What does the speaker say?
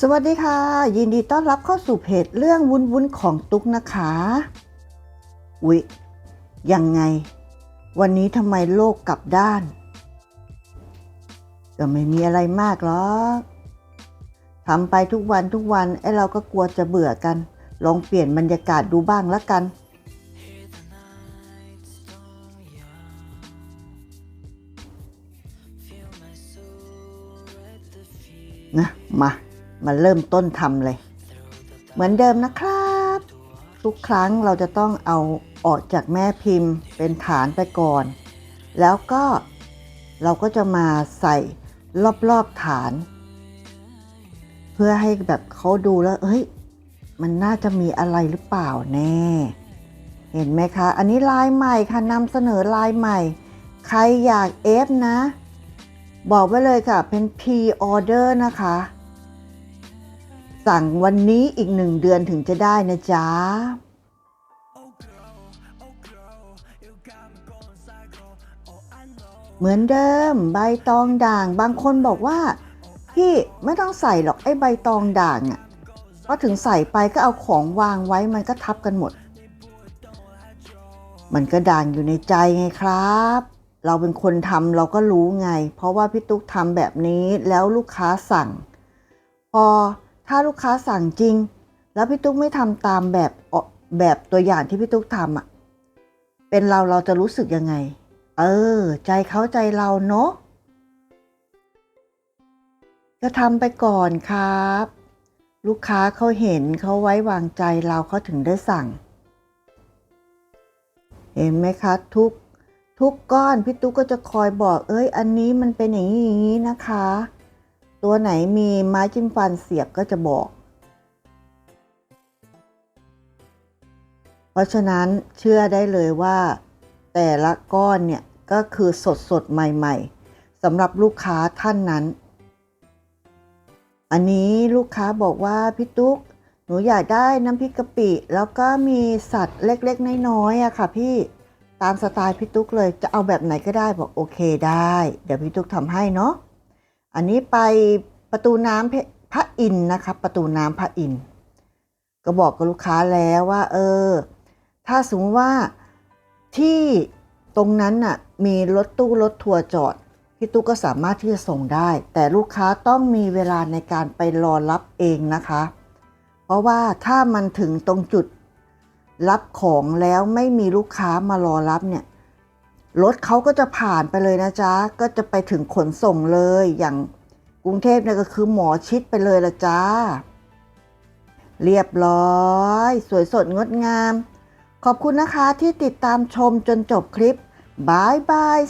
สวัสดีค่ะ ยินดีต้อนรับเข้าสู่เพจเรื่องวุ้นวุ้นของตุ๊กนะคะอุ๊ยยังไง วันนี้ทำไมโลกกลับด้าน ก็ไม่มีอะไรมากหรอกทำไปทุกวันทุกวันไอ้เราก็กลัวจะเบื่อกัน ลองเปลี่ยนบรรยากาศดูบ้างละกันนะมา มาเริ่มต้นทำเลย เหมือนเดิมนะครับ ทุกครั้งเราจะต้องเอาออกจากแม่พิมพ์เป็นฐานไปก่อน แล้วก็เราก็จะมาใส่รอบๆฐาน เพื่อให้แบบเขาดูแล้วเฮ้ยมันน่าจะมีอะไรหรือเปล่าแน่ เห็นไหมคะ อันนี้ลายใหม่ค่ะนำเสนอลายใหม่ ใครอยากเอฟนะ บอกไว้เลยค่ะ เป็น P-order นะคะ สั่งวันนี้อีกหนึ่งเดือนถึงจะได้นะจ๊ะ เหมือนเดิมใบตองด่าง บางคนบอกว่า พี่ไม่ต้องใส่หรอกไอ้ใบตองด่างอะ่ะพราะถึงใส่ไปก็เอาของวางไว้มันก็ทับกันหมด มันก็ด่างอยู่ในใจไงครับ เราเป็นคนทำเราก็รู้ไง เพราะว่าพี่ตุ๊กทำแบบนี้แล้วลูกค้าสั่ง พอ ถ้าลูกค้าสั่งจริง แล้วพี่ตุ๊กไม่ทำตามแบบอแบบตัวอย่างที่พี่ตุ๊กทำอะ เป็นเราเราจะรู้สึกยังไง เออ ใจเขาใจเราเนาะก็ทำไปก่อนครับ ลูกค้าเขาเห็นเขาไว้วางใจเราเขาถึงได้สั่ง เห็นไหมคะ ทุกทุกก้อนพี่ตุ๊กก็จะคอยบอก เอ้ย อันนี้มันเป็นอย่างนี้อย่างนี้นะคะ ตัวไหนมีไม้จิ้มฟันเสียบก็จะบอก เพราะฉะนั้นเชื่อได้เลยว่า แต่ละก้อนเนี่ยก็คือสดสดใหม่ ๆสำหรับลูกค้าท่านนั้น อันนี้ลูกค้าบอกว่าพี่ตุ๊กหนูอยากได้น้ำพริกกะปิ แล้วก็มีสัตว์เล็กๆ น้อยๆอะค่ะพี่ตามสไตล์พี่ตุ๊กเลยจะเอาแบบไหนก็ได้บอกโอเคได้ เดี๋ยวพี่ตุ๊กทำให้เนาะ อันนี้ไปประตูน้ำพระอินทร์นะคะประตูน้ำพระอินทร์ก็บอกกับลูกค้าแล้วว่า เออ ถ้าสมมติว่าที่ตรงนั้นน่ะมีรถตู้รถทัวร์จอดพี่ตุ๊กก็สามารถที่จะส่งได้ แต่ลูกค้าต้องมีเวลาในการไปรอรับเองนะคะ เพราะว่าถ้ามันถึงตรงจุดรับของแล้วไม่มีลูกค้ามารอรับเนี่ย รถเขาก็จะผ่านไปเลยนะจ๊ะ ก็จะไปถึงขนส่งเลย อย่างกรุงเทพเนี่ยก็คือหมอชิดไปเลยละจ้า เรียบร้อย สวยสดงดงาม ขอบคุณนะคะที่ติดตามชมจนจบคลิปบายบาย